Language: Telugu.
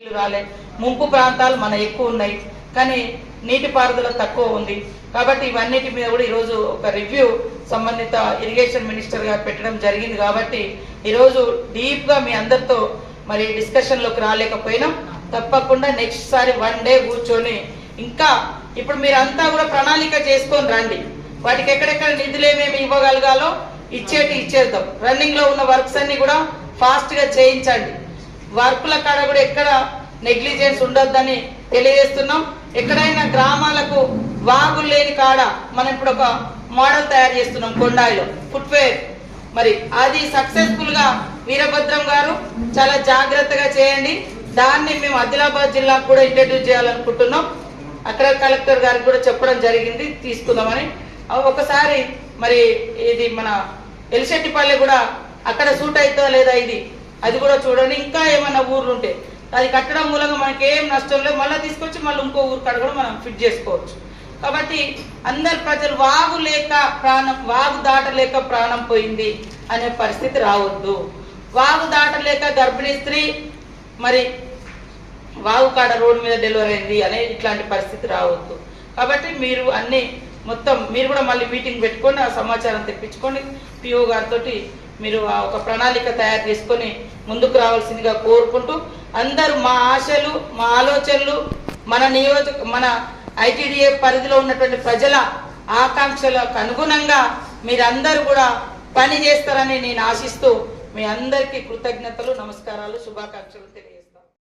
రాలే. ముంపు ప్రాంతాలు మన ఎక్కువ ఉన్నాయి. కానీ నీటిపారుదల తక్కువ ఉంది. కాబట్టి ఇవన్నిటి మీద కూడా ఈరోజు ఒక రివ్యూ సంబంధిత ఇరిగేషన్ మినిస్టర్ గారు పెట్టడం జరిగింది కాబట్టి ఈరోజు డీప్గా మీ అందరితో మరి డిస్కషన్లోకి రాలేకపోయినాం. తప్పకుండా నెక్స్ట్ సారి వన్ డే కూర్చొని ఇంకా ఇప్పుడు మీరంతా కూడా ప్రణాళిక చేసుకొని రండి. వాటికి ఎక్కడెక్కడ నిధులు ఏమేమి ఇవ్వగలగాలో ఇచ్చేటి ఇచ్చేద్దాం. రన్నింగ్లో ఉన్న వర్క్స్ అన్ని కూడా ఫాస్ట్గా చేయించండి. వర్కుల కాడ కూడా ఎక్కడ నెగ్లిజెన్స్ ఉండొద్దని తెలియజేస్తున్నాం. ఎక్కడైనా గ్రామాలకు వాగులు లేని కాడ మనం ఇప్పుడు ఒక మోడల్ తయారు చేస్తున్నాం కొండాయిలో. ఫుట్వేర్ మరి అది సక్సెస్ఫుల్గా వీరభద్రం గారు చాలా జాగ్రత్తగా చేయండి. దాన్ని మేము ఆదిలాబాద్ జిల్లాకు కూడా ఇంట్రడ్యూస్ చేయాలనుకుంటున్నాం. అక్కడ కలెక్టర్ గారికి కూడా చెప్పడం జరిగింది తీసుకుందామని. ఒకసారి మరి ఇది మన ఎలిశెట్టిపల్లి కూడా అక్కడ సూట్ అవుతుందా లేదా ఇది? అది కూడా చూడండి. ఇంకా ఏమైనా ఊర్లు ఉంటే అది కట్టడం మూలంగా మనకి ఏం నష్టం లేదు. మళ్ళీ తీసుకొచ్చి మళ్ళీ ఇంకో ఊరు కాడ కూడా మనం ఫిట్ చేసుకోవచ్చు. కాబట్టి అందరు ప్రజలు వాగు లేక ప్రాణం వాగు దాటలేక ప్రాణం పోయింది అనే పరిస్థితి రావద్దు. వాగు దాటలేక గర్భిణీ స్త్రీ మరి వాగు కాడ రోడ్డు మీద డెలివరీ అయింది అనే ఇట్లాంటి పరిస్థితి రావద్దు. కాబట్టి మీరు అన్ని మొత్తం మీరు కూడా మళ్ళీ మీటింగ్ పెట్టుకొని ఆ సమాచారం తెప్పించుకొని పిఓ గారితో మీరు ఒక ప్రణాళిక తయారు చేసుకొని ముందుకు రావాల్సిందిగా కోరుకుంటూ అందరూ మా ఆశలు మా ఆలోచనలు మన నియోజక మన ఐటీడీఏ పరిధిలో ఉన్నటువంటి ప్రజల ఆకాంక్షలకు అనుగుణంగా మీరందరూ కూడా పని చేస్తారని నేను ఆశిస్తూ మీ అందరికీ కృతజ్ఞతలు నమస్కారాలు శుభాకాంక్షలు తెలియ